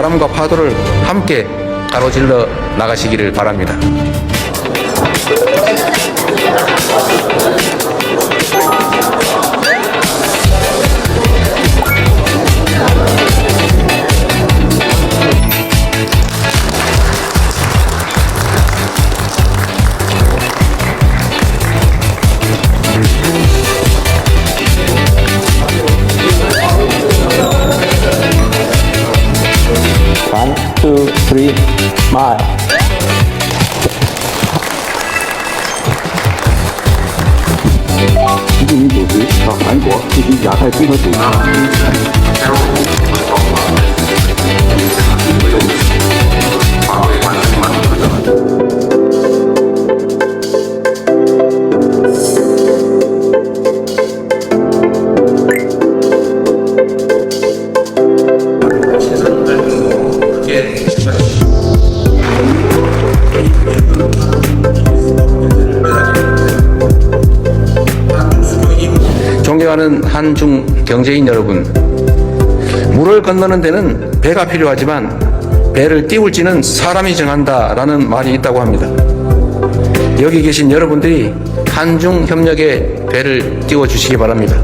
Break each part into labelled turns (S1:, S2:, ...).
S1: 바람과 파도를 함께 가로질러 나가시기를 바랍니다.
S2: One, two, three, smile.
S3: 习近平主席到韩国进行亚太综合组织。
S1: 존경하는 한중 경제인 여러분, 물을 건너는 데는 배가 필요하지만 배를 띄울지는 사람이 정한다라는 말이 있다고 합니다. 여기 계신 여러분들이 한중 협력에 배를 띄워 주시기 바랍니다.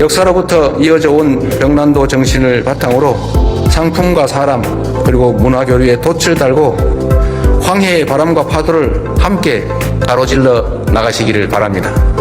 S1: 역사로부터 이어져 온 병난도 정신을 바탕으로 상품과 사람 그리고 문화 교류에 돛을 달고 황해의 바람과 파도를 함께 가로질러 나가시기를 바랍니다.